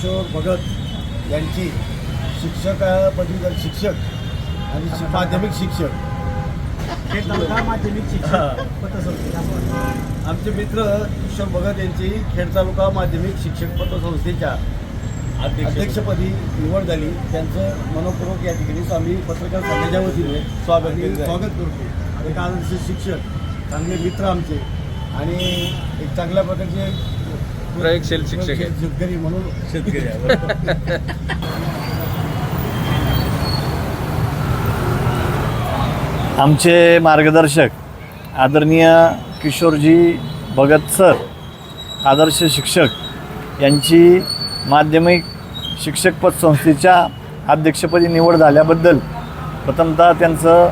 किशोर भगत यांची शिक्षक पदवीधर शिक्षक आणि माध्यमिक शिक्षक. माध्यमिक शिक्षक आमचे मित्र किशोर भगत यांची खेड तालुका माध्यमिक शिक्षक पतसंस्थेच्या अध्यक्षपदी निवड झाली. त्यांचं मनपूर्वक या ठिकाणी आम्ही पत्रकार संघाच्या वतीने स्वागत स्वागत करतो. एक आदर्श शिक्षक चांगले मित्र आमचे आणि एक चांगल्या प्रकारचे प्रयोगशील शिक्षक आहे. शेतकरी म्हणून. शेतकरी आमचे मार्गदर्शक आदरणीय किशोरजी भगत सर आदर्श शिक्षक यांची माध्यमिक शिक्षक पद संस्थेच्या अध्यक्षपदी निवड झाल्याबद्दल प्रथमतः त्यांचं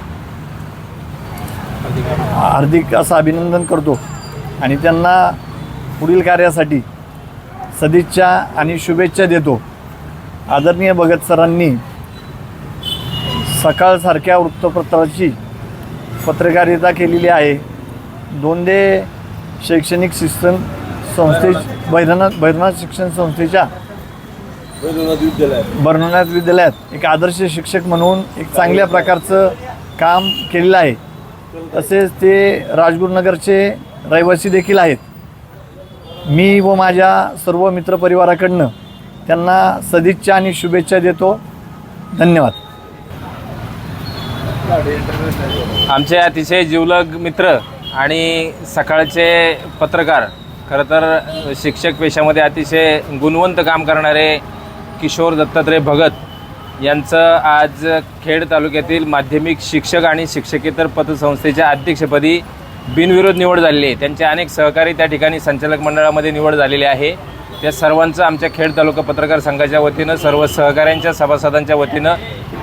हार्दिक असं अभिनंदन करतो. आणि त्यांना पुढील कार्यासाठी सदिच्छा आणि शुभेच्छा देतो. आदरणीय भगत सरांनी सकाळसारख्या वृत्तपत्राची पत्रकारिता केलेली आहे. दोंदे शैक्षणिक शिक्षण संस्थे भैरनाथ भैरनाथ शिक्षण संस्थेच्या बर्ननाथ विद्यालयात एक आदर्श शिक्षक म्हणून एक चांगल्या प्रकारचं काम केलेलं आहे. तसेच ते राजगुरुनगरचे रहिवासी देखील आहेत. मी व माझ्या सर्व मित्रपरिवाराकडनं त्यांना सदिच्छा आणि शुभेच्छा देतो. धन्यवाद. आमचे अतिशय जिवलग मित्र आणि सकाळचे पत्रकार खरं तर शिक्षक पेशामध्ये अतिशय गुणवंत काम करणारे किशोर दत्तात्रय भगत यांचं आज खेड तालुक्यातील माध्यमिक शिक्षक आणि शिक्षकेतर पतसंस्थेच्या अध्यक्षपदी बिनविरोध निवड झालेली आहे. त्यांचे अनेक सहकारी त्या ठिकाणी संचालक मंडळामध्ये निवड झालेली आहे. त्या सर्वांचं आमच्या खेड तालुका पत्रकार संघाच्या वतीनं सर्व सहकाऱ्यांच्या सभासदांच्या वतीनं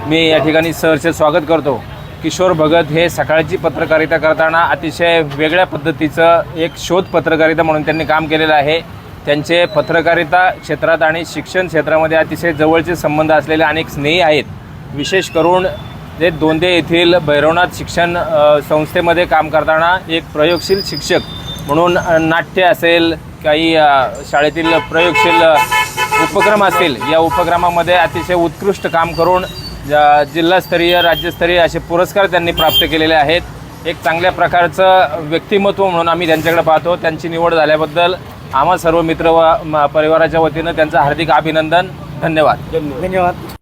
मी या ठिकाणी सहर्ष स्वागत करतो. किशोर भगत हे सकाळची पत्रकारिता करताना अतिशय वेगळ्या पद्धतीचं एक शोध पत्रकारिता म्हणून त्यांनी काम केलेलं आहे. त्यांचे पत्रकारिता क्षेत्रात आणि शिक्षण क्षेत्रामध्ये अतिशय जवळचे संबंध असलेले अनेक स्नेही आहेत. विशेष करून जे दोंदे येथील भैरवनाथ शिक्षण संस्थेमध्ये काम करताना एक प्रयोगशील शिक्षक म्हणून नाट्य असेल काही शाळेतील प्रयोगशील उपक्रम असतील या उपक्रमामध्ये अतिशय उत्कृष्ट काम करून जिल्हास्तरीय राज्यस्तरीय असे पुरस्कार त्यांनी प्राप्त केलेले आहेत. एक चांगल्या प्रकारचं व्यक्तिमत्व म्हणून आम्ही त्यांच्याकडे पाहतो. त्यांची निवड झाल्याबद्दल आम्हा सर्व मित्र व परिवाराच्या वतीनं त्यांचं हार्दिक अभिनंदन. धन्यवाद. धन्यवाद.